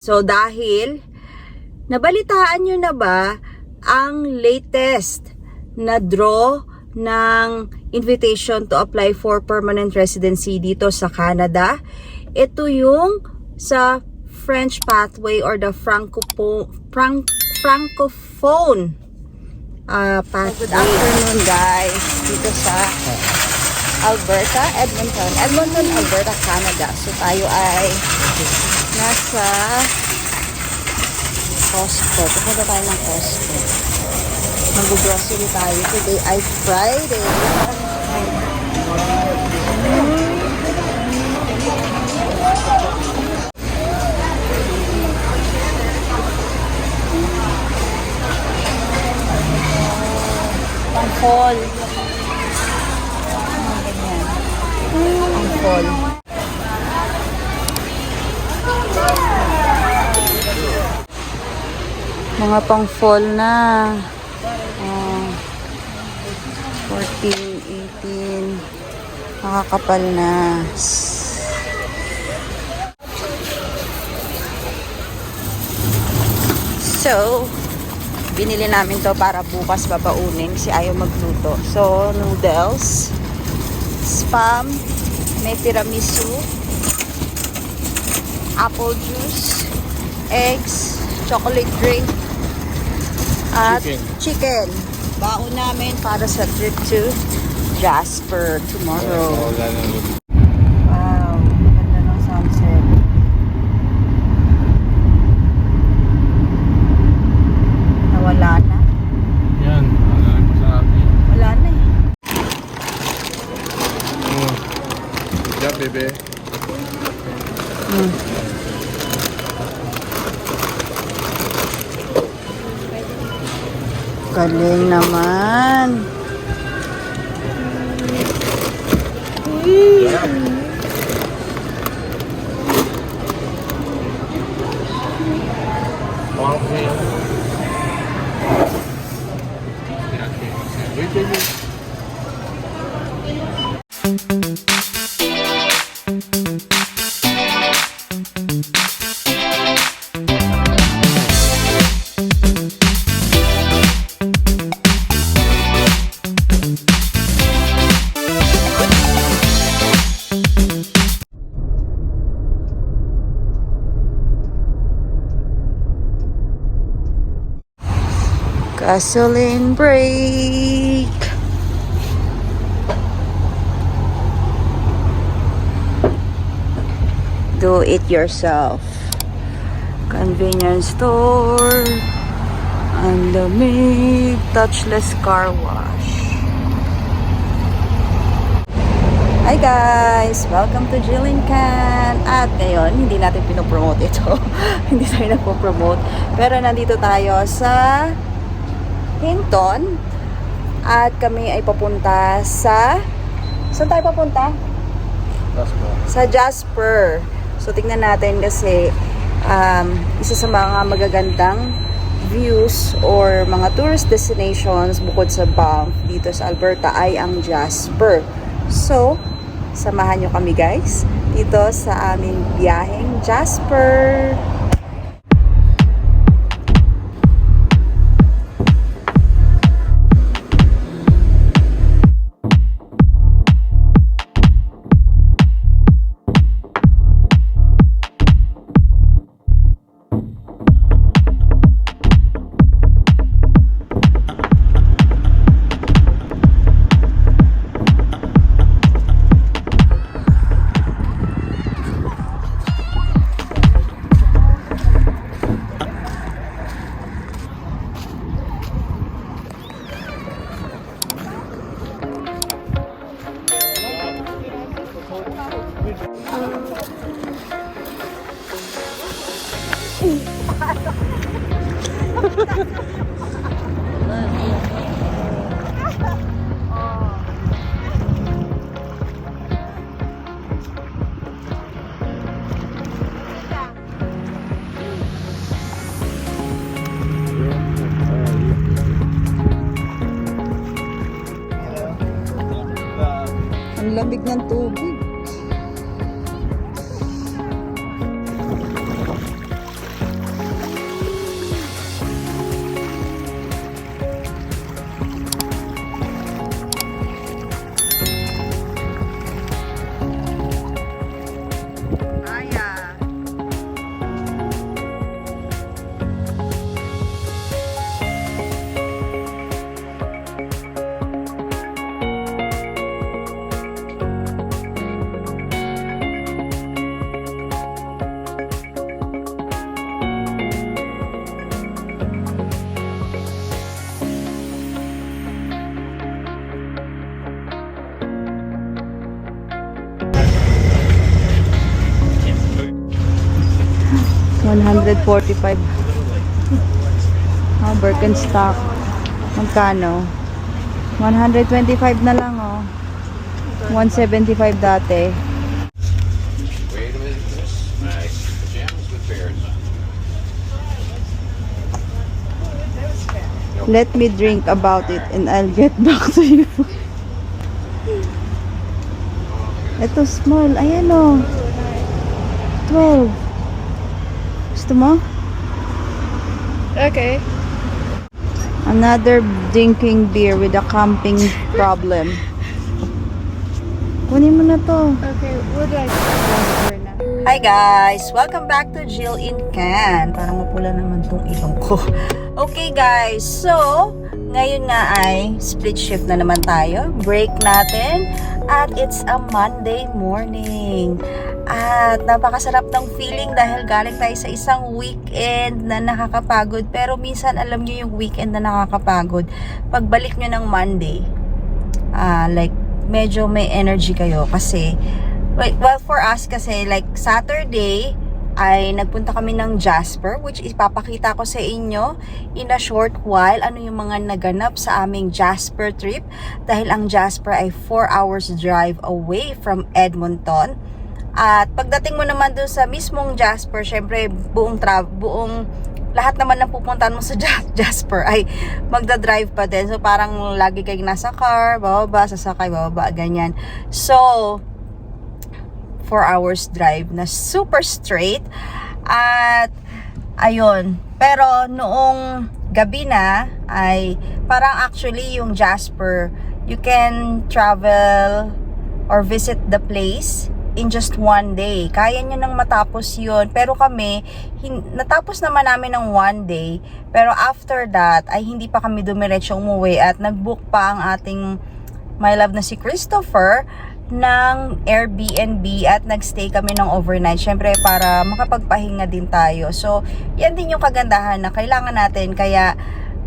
So dahil nabalitaan nyo na ba ang latest na draw ng invitation to apply for permanent residency dito sa Canada? Ito yung sa French pathway or the Francophone Frank, Francophone uh, pathway. Good afternoon guys dito sa Alberta, Edmonton. Edmonton, Alberta, Canada. So tayo ay nasa Costco. Pupunta tayo ng Costco. Mag-grocery tayo. Today ay Friday. Ang fall. Ang fall. Mga pang fall na. Ah, 14, 18. Nakakapal na. So, binili namin to para bukas babaunin si ayaw magluto. So, noodles, spam, may tiramisu, apple juice, eggs, chocolate drink, at Chicken. chicken. Baon namin para sa trip to Jasper tomorrow. Wala na yun. Wow, ganda ng sunset. Nawala na. Yan, wala na masarap eh. Wala na eh. Mm. Good job, bebe. Hmm. Galing naman. Okay. Wait, Gasoline break. Do it yourself. Convenience store. The big touchless car wash. Hi guys! Welcome to Jillian Can! At ngayon, hindi natin pinopromote ito. hindi tayo nagpo-promote. Pero nandito tayo sa Hinton. At kami ay papunta sa... Saan tayo papunta? All. Sa Jasper. So, tingnan natin kasi um, isa sa mga magagandang views or mga tourist destinations bukod sa Banff dito sa Alberta ay ang Jasper. So, samahan nyo kami guys dito sa aming biyaheng Jasper. Ang lamig ng tubig. 145. Oh, Birkenstock. Magkano? 125 na lang, oh. 175 dati. Let me drink about it and I'll get back to you. Ito small. Ayan o. 12. Gusto mo? Okay. Another drinking beer with a camping problem. Kunin mo na to. Okay, do I? Hi guys! Welcome back to Jill in Can. Parang mapula naman tong ilong ko. Okay guys, so ngayon nga ay split shift na naman tayo. Break natin. At it's a Monday morning. At napakasarap ng feeling dahil galing tayo sa isang weekend na nakakapagod. Pero minsan alam nyo yung weekend na nakakapagod. Pagbalik nyo ng Monday, ah like medyo may energy kayo kasi well, for us kasi, like, Saturday, ay nagpunta kami ng Jasper, which ipapakita ko sa inyo in a short while ano yung mga naganap sa aming Jasper trip. Dahil ang Jasper ay 4 hours drive away from Edmonton. At pagdating mo naman dun sa mismong Jasper, syempre buong tra buong lahat naman ng pupuntahan mo sa Ja- Jasper ay magda-drive pa din. So parang lagi kayong nasa car, bababa, sasakay, bababa, ganyan. So, 4 hours drive na super straight. At, ayun. Pero, noong gabi na, ay parang actually yung Jasper, you can travel or visit the place in just one day. Kaya nyo nang matapos yun. Pero kami, hin- natapos naman namin ng one day. Pero after that, ay hindi pa kami dumiretso umuwi at nag-book pa ang ating my love na si Christopher ng Airbnb at nagstay kami ng overnight. Syempre para makapagpahinga din tayo. So, yan din yung kagandahan na kailangan natin. Kaya,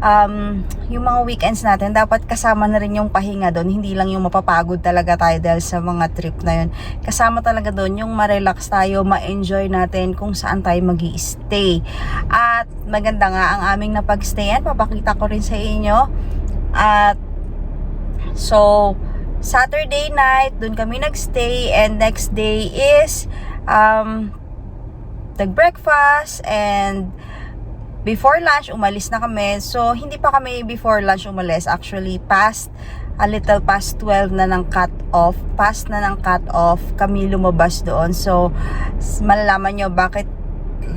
um, yung mga weekends natin, dapat kasama na rin yung pahinga doon. Hindi lang yung mapapagod talaga tayo dahil sa mga trip na yun. Kasama talaga doon yung ma-relax tayo, ma-enjoy natin kung saan tayo mag stay At maganda nga ang aming napag-stayan. Papakita ko rin sa inyo. At So, Saturday night, dun kami nagstay and next day is um, nag-breakfast and before lunch, umalis na kami. So, hindi pa kami before lunch umalis. Actually, past a little past 12 na ng cut off. Past na ng cut off, kami lumabas doon. So, malalaman nyo bakit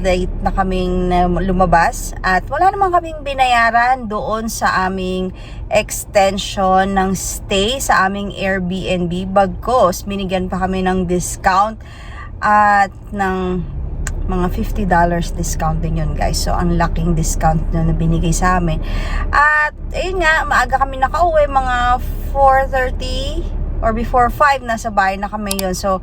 late na kaming lumabas at wala naman kaming binayaran doon sa aming extension ng stay sa aming Airbnb bagkos binigyan pa kami ng discount at ng mga $50 discount din yun guys. So, ang laking discount na, na binigay sa amin. At, ayun nga, maaga kami nakauwi, mga 4.30 or before 5, nasa bahay na kami yun. So,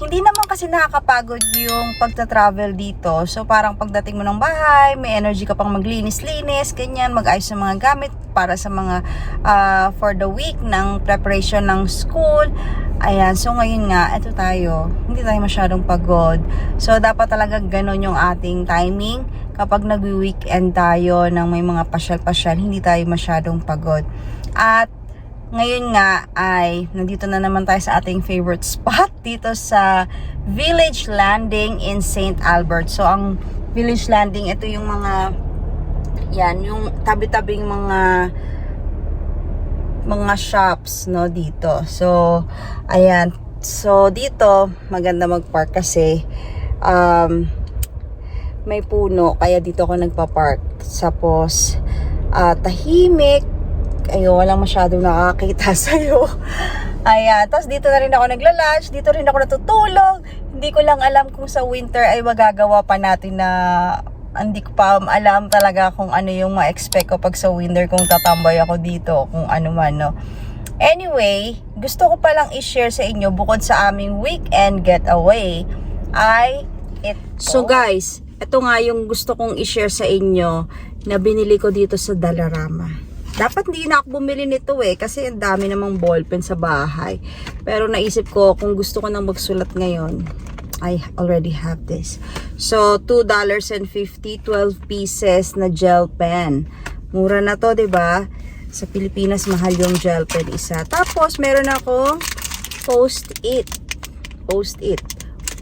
hindi naman kasi nakakapagod yung pagta-travel dito. So, parang pagdating mo ng bahay, may energy ka pang maglinis-linis, ganyan, mag-ayos ng mga gamit para sa mga ah, for the week ng preparation ng school. Ayan, so ngayon nga, ito tayo, hindi tayo masyadong pagod. So, dapat talaga ganun yung ating timing. Kapag nag-weekend tayo ng may mga pasyal-pasyal, hindi tayo masyadong pagod. At, ngayon nga ay nandito na naman tayo sa ating favorite spot dito sa Village Landing in St. Albert. So, ang Village Landing, ito yung mga yan, yung tabi-tabing mga mga shops no dito. So, ayan. So, dito maganda mag-park kasi um, may puno kaya dito ako nagpa-park. Tapos ah, tahimik. Ayo, walang masyadong nakakita sa'yo. Ayan. Tapos dito na rin ako nagla-lunch. Dito rin ako natutulog. Hindi ko lang alam kung sa winter ay magagawa pa natin na hindi ko pa alam talaga kung ano yung ma-expect ko pag sa winter kung tatambay ako dito kung ano man no. Anyway, gusto ko palang i-share sa inyo bukod sa aming weekend getaway ay ito. So guys, ito nga yung gusto kong i-share sa inyo na binili ko dito sa Dalarama. Dapat hindi na ako bumili nito eh kasi ang dami namang ballpen sa bahay. Pero naisip ko kung gusto ko nang magsulat ngayon, I already have this. So, $2.50, 12 pieces na gel pen. Mura na to, ba? Sa Pilipinas, mahal yung gel pen isa. Tapos, meron akong post-it. Post-it.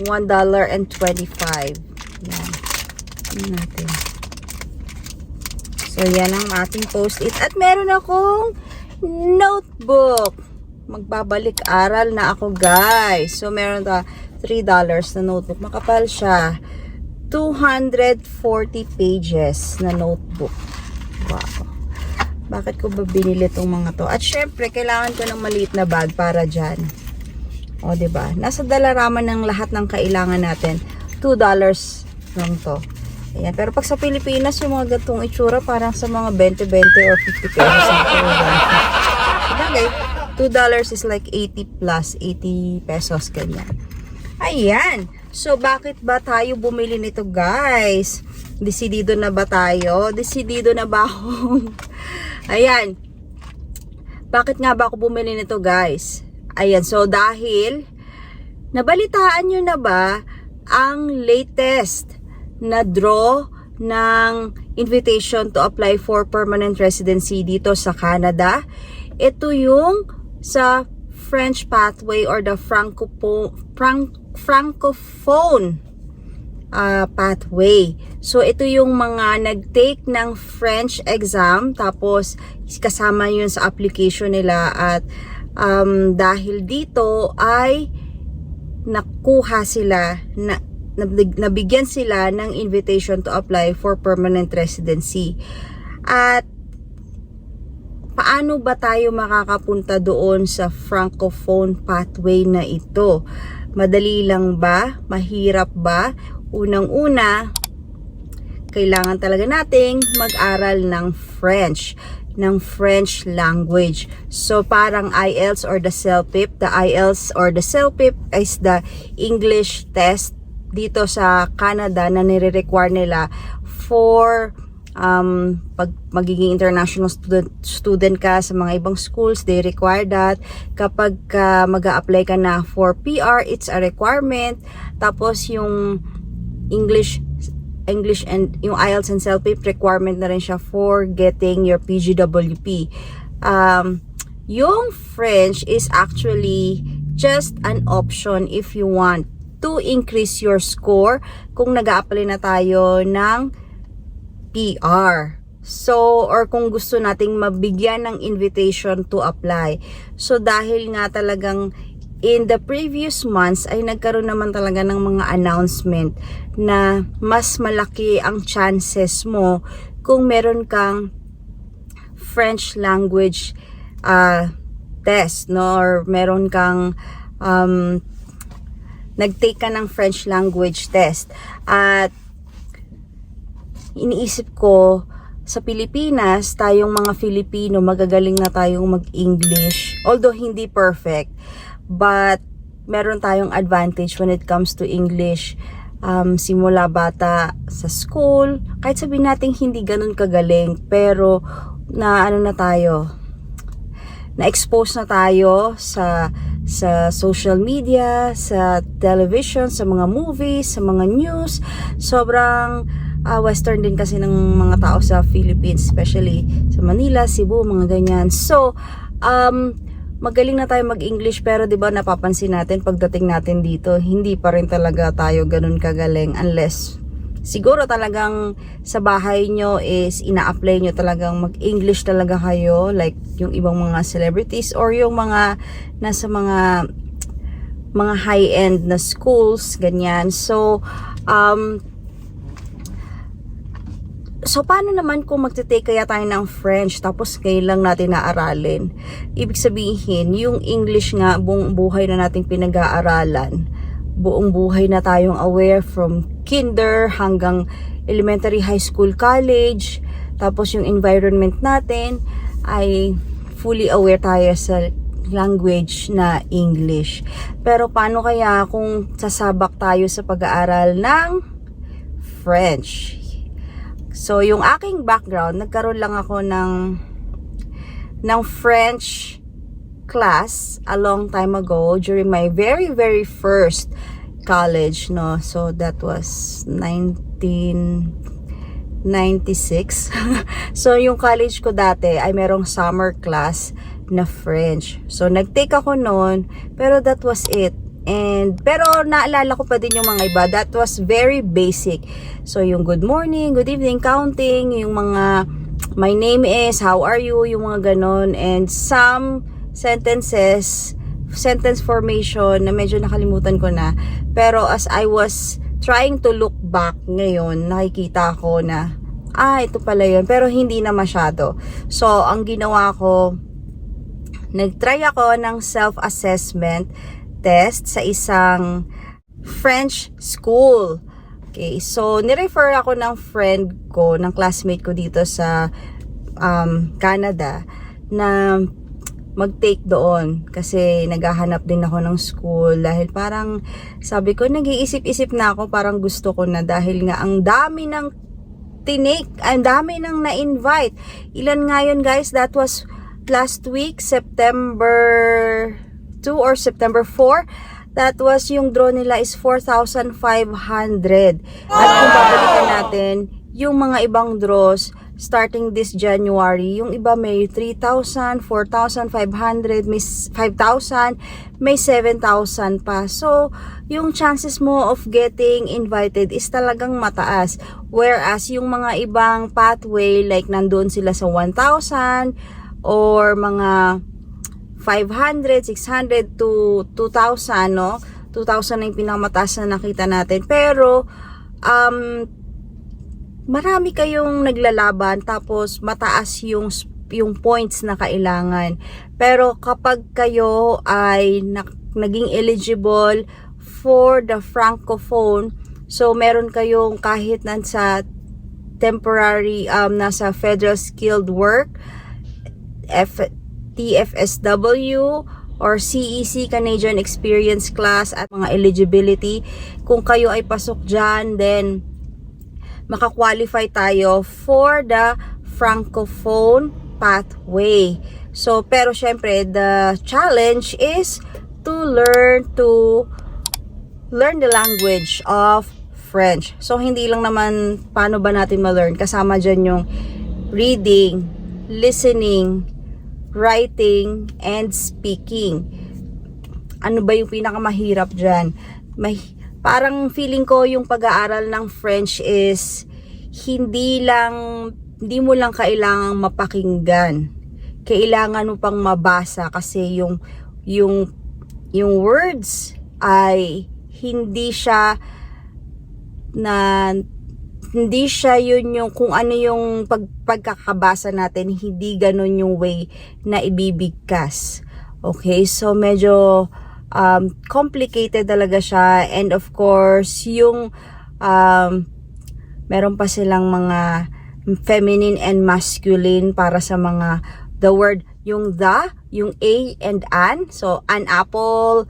$1.25. Yan. Ano natin? So, yan ang ating post-it. At meron akong notebook. Magbabalik aral na ako, guys. So, meron ta $3 na notebook. Makapal siya. 240 pages na notebook. Wow. Bakit ko ba binili tong mga to? At syempre, kailangan ko ng maliit na bag para dyan. O, ba? Nasa dalaraman ng lahat ng kailangan natin. $2 lang to. Ayan. Pero pag sa Pilipinas, yung mga gatong itsura, parang sa mga 20-20 or 50 pesos na to. Sabagay, $2 is like 80 plus, 80 pesos, ganyan. Ayan. So, bakit ba tayo bumili nito, guys? Desidido na ba tayo? Desidido na ba ako? Ayan. Bakit nga ba ako bumili nito, guys? Ayan, so dahil nabalitaan nyo na ba ang latest na draw ng invitation to apply for permanent residency dito sa Canada? Ito yung sa French pathway or the Francophone Franc Francophone uh, pathway. So, ito yung mga nag-take ng French exam, tapos kasama yun sa application nila at um, dahil dito ay nakuha sila, na, nabig- nabigyan sila ng invitation to apply for permanent residency. At paano ba tayo makakapunta doon sa francophone pathway na ito? Madali lang ba? Mahirap ba? Unang-una, kailangan talaga nating mag-aral ng French ng French language. So, parang IELTS or the CELPIP. The IELTS or the CELPIP is the English test dito sa Canada na nire-require nila for um, pag magiging international student, student ka sa mga ibang schools, they require that. Kapag uh, mag apply ka na for PR, it's a requirement. Tapos yung English English and yung IELTS and CELPIP requirement na rin siya for getting your PGWP. Um, yung French is actually just an option if you want to increase your score kung nag apply na tayo ng PR. So, or kung gusto nating mabigyan ng invitation to apply. So, dahil nga talagang in the previous months ay nagkaroon naman talaga ng mga announcement na mas malaki ang chances mo kung meron kang French language uh, test no or meron kang um, nag-take ka ng French language test at iniisip ko sa Pilipinas, tayong mga Filipino, magagaling na tayong mag-English. Although hindi perfect, but meron tayong advantage when it comes to English. Um, simula bata sa school, kahit sabihin natin hindi ganun kagaling, pero na ano na tayo, na-expose na tayo sa sa social media, sa television, sa mga movies, sa mga news. Sobrang uh, western din kasi ng mga tao sa Philippines, especially sa Manila, Cebu, mga ganyan. So, um, magaling na tayo mag-English pero 'di ba napapansin natin pagdating natin dito, hindi pa rin talaga tayo ganun kagaling unless siguro talagang sa bahay nyo is ina-apply nyo talagang mag-English talaga kayo like yung ibang mga celebrities or yung mga nasa mga mga high-end na schools, ganyan. So, um, So, paano naman kung magte-take kaya tayo ng French tapos ngayon lang natin naaralin? Ibig sabihin, yung English nga, buong buhay na nating pinag-aaralan. Buong buhay na tayong aware from kinder hanggang elementary, high school, college. Tapos yung environment natin ay fully aware tayo sa language na English. Pero paano kaya kung sasabak tayo sa pag-aaral ng French? So, yung aking background, nagkaroon lang ako ng ng French class a long time ago during my very, very first college, no? So, that was 1996. so, yung college ko dati ay merong summer class na French. So, nag-take ako noon, pero that was it. And, pero naalala ko pa din yung mga iba. That was very basic. So, yung good morning, good evening, counting, yung mga my name is, how are you, yung mga ganon. And some sentences, sentence formation na medyo nakalimutan ko na. Pero as I was trying to look back ngayon, nakikita ko na, ah, ito pala yun. Pero hindi na masyado. So, ang ginawa ko, nagtry ako ng self-assessment test sa isang French school. Okay, so nirefer ako ng friend ko, ng classmate ko dito sa um, Canada na mag-take doon kasi naghahanap din ako ng school dahil parang sabi ko nag-iisip-isip na ako parang gusto ko na dahil nga ang dami ng tinake, ang dami ng na-invite. Ilan nga yun guys? That was last week, September 2 or September 4. That was yung draw nila is 4,500. At kung babalikan natin, yung mga ibang draws, starting this January, yung iba may 3,000, 4,500, may 5,000, may 7,000 pa. So, yung chances mo of getting invited is talagang mataas. Whereas, yung mga ibang pathway, like nandun sila sa 1,000 or mga 500, 600 to 2,000, no? 2,000 na yung pinakamataas na nakita natin. Pero, um, marami kayong naglalaban tapos mataas yung yung points na kailangan. Pero kapag kayo ay na, naging eligible for the francophone, so meron kayong kahit nasa temporary um nasa federal skilled work F TFSW or CEC Canadian Experience Class at mga eligibility kung kayo ay pasok dyan then makakwalify tayo for the francophone pathway. So, pero syempre, the challenge is to learn to learn the language of French. So, hindi lang naman paano ba natin ma-learn. Kasama dyan yung reading, listening, writing, and speaking. Ano ba yung pinakamahirap dyan? May, parang feeling ko yung pag-aaral ng French is hindi lang hindi mo lang kailangang mapakinggan. Kailangan mo pang mabasa kasi yung yung yung words ay hindi siya na hindi siya yun yung kung ano yung pag, pagkakabasa natin hindi ganun yung way na ibibigkas. Okay so medyo um, complicated talaga siya. And of course yung um, meron pa silang mga feminine and masculine para sa mga the word yung the yung a and an. So an apple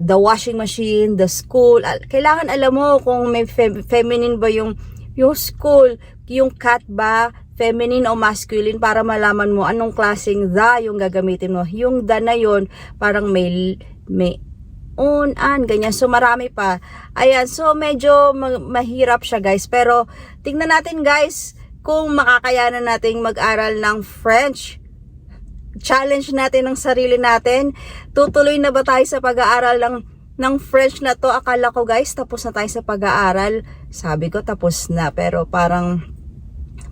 the washing machine, the school. Kailangan alam mo kung may fem- feminine ba yung yung school, yung cat ba, feminine o masculine para malaman mo anong klaseng the yung gagamitin mo. Yung the na yun, parang may may on, an, ganyan. So, marami pa. Ayan, so medyo ma- mahirap siya guys. Pero, tingnan natin guys, kung makakayanan nating mag-aral ng French challenge natin ng sarili natin. Tutuloy na ba tayo sa pag-aaral ng, ng French na to? Akala ko guys, tapos na tayo sa pag-aaral. Sabi ko tapos na, pero parang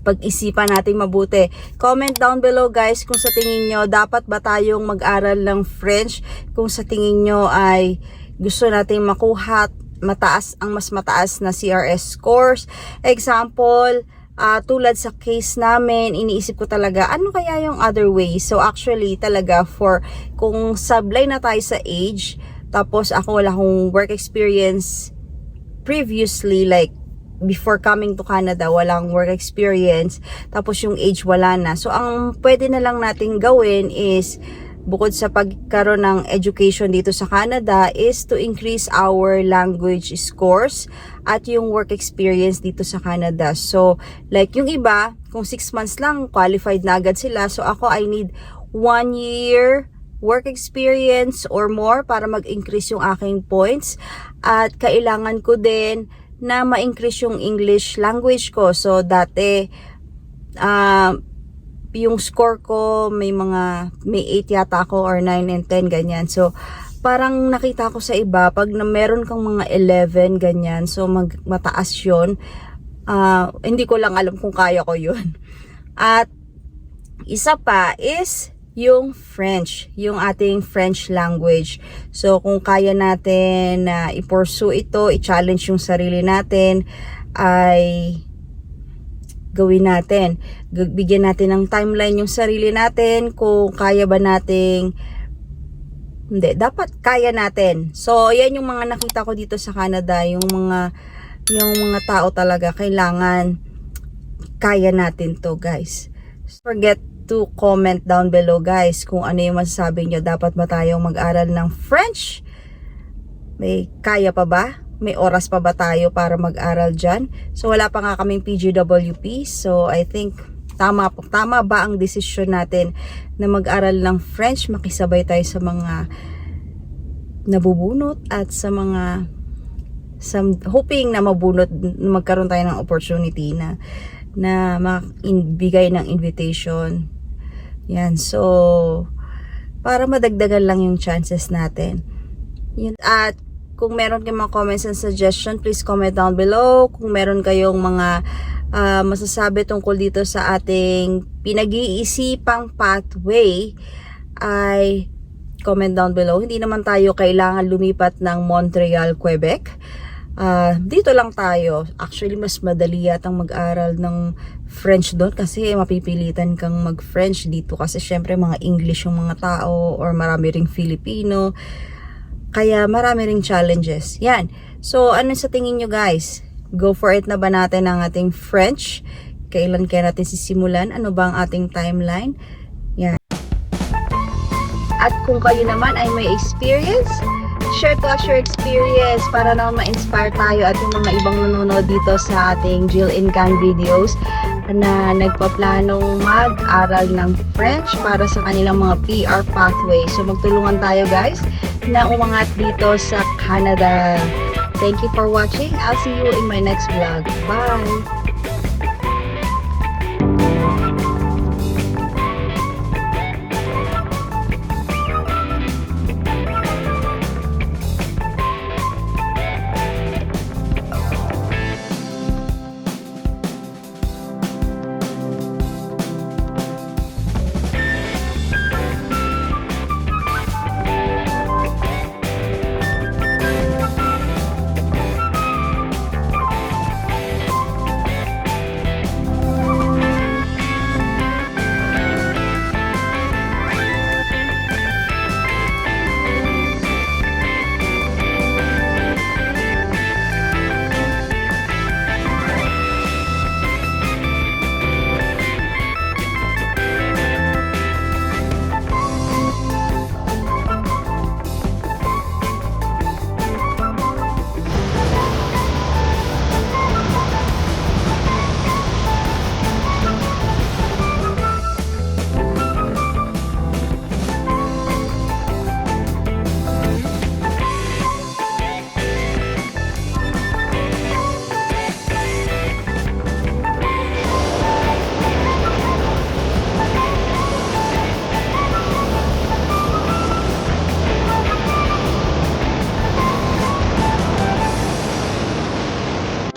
pag-isipan natin mabuti. Comment down below guys kung sa tingin nyo dapat ba tayong mag-aral ng French. Kung sa tingin nyo ay gusto nating makuha mataas ang mas mataas na CRS scores. Example, ah, tulad sa case namin, iniisip ko talaga, ano kaya yung other way? So actually talaga for kung sablay na tayo sa age, tapos ako wala akong work experience previously like before coming to Canada, walang work experience, tapos yung age wala na. So ang pwede na lang nating gawin is bukod sa pagkaroon ng education dito sa Canada is to increase our language scores at yung work experience dito sa Canada. So, like yung iba, kung 6 months lang, qualified na agad sila. So, ako, I need 1 year work experience or more para mag-increase yung aking points at kailangan ko din na ma-increase yung English language ko. So, dati, ah, yung score ko, may mga, may 8 yata ako or 9 and 10, ganyan. So, parang nakita ko sa iba, pag na meron kang mga 11, ganyan, so mag, mataas yun. Ah, hindi ko lang alam kung kaya ko yun. At, isa pa is yung French, yung ating French language. So, kung kaya natin na i-pursue ito, i-challenge yung sarili natin, ay gawin natin. Bigyan natin ng timeline yung sarili natin kung kaya ba nating hindi, dapat kaya natin. So, yan yung mga nakita ko dito sa Canada, yung mga yung mga tao talaga kailangan kaya natin to, guys. Forget to comment down below, guys, kung ano yung masasabi nyo. Dapat ba tayong mag-aral ng French? May kaya pa ba? May oras pa ba tayo para mag-aral dyan? So, wala pa nga kaming PGWP. So, I think tama po. Tama ba ang desisyon natin na mag-aral ng French? Makisabay tayo sa mga nabubunot at sa mga sa, hoping na mabunot magkaroon tayo ng opportunity na na magbigay ng invitation. Yan. So, para madagdagan lang yung chances natin. Yun. At kung meron kayong mga comments and suggestion, please comment down below. Kung meron kayong mga ah, masasabi tungkol dito sa ating pinag-iisipang pathway, ay comment down below. Hindi naman tayo kailangan lumipat ng Montreal, Quebec. Ah, dito lang tayo. Actually, mas madali yatang mag-aral ng French doon kasi mapipilitan kang mag-French dito kasi syempre mga English yung mga tao or marami ring Filipino. Kaya marami ring challenges. Yan. So, ano sa tingin nyo guys? Go for it na ba natin ang ating French? Kailan kaya natin sisimulan? Ano ba ang ating timeline? Yan. At kung kayo naman ay may experience, share to us your experience para naman ma-inspire tayo at yung mga ibang nanonood dito sa ating Jill in Can videos na nagpaplanong mag-aral ng French para sa kanilang mga PR pathway. So magtulungan tayo guys na umangat dito sa Canada. Thank you for watching. I'll see you in my next vlog. Bye!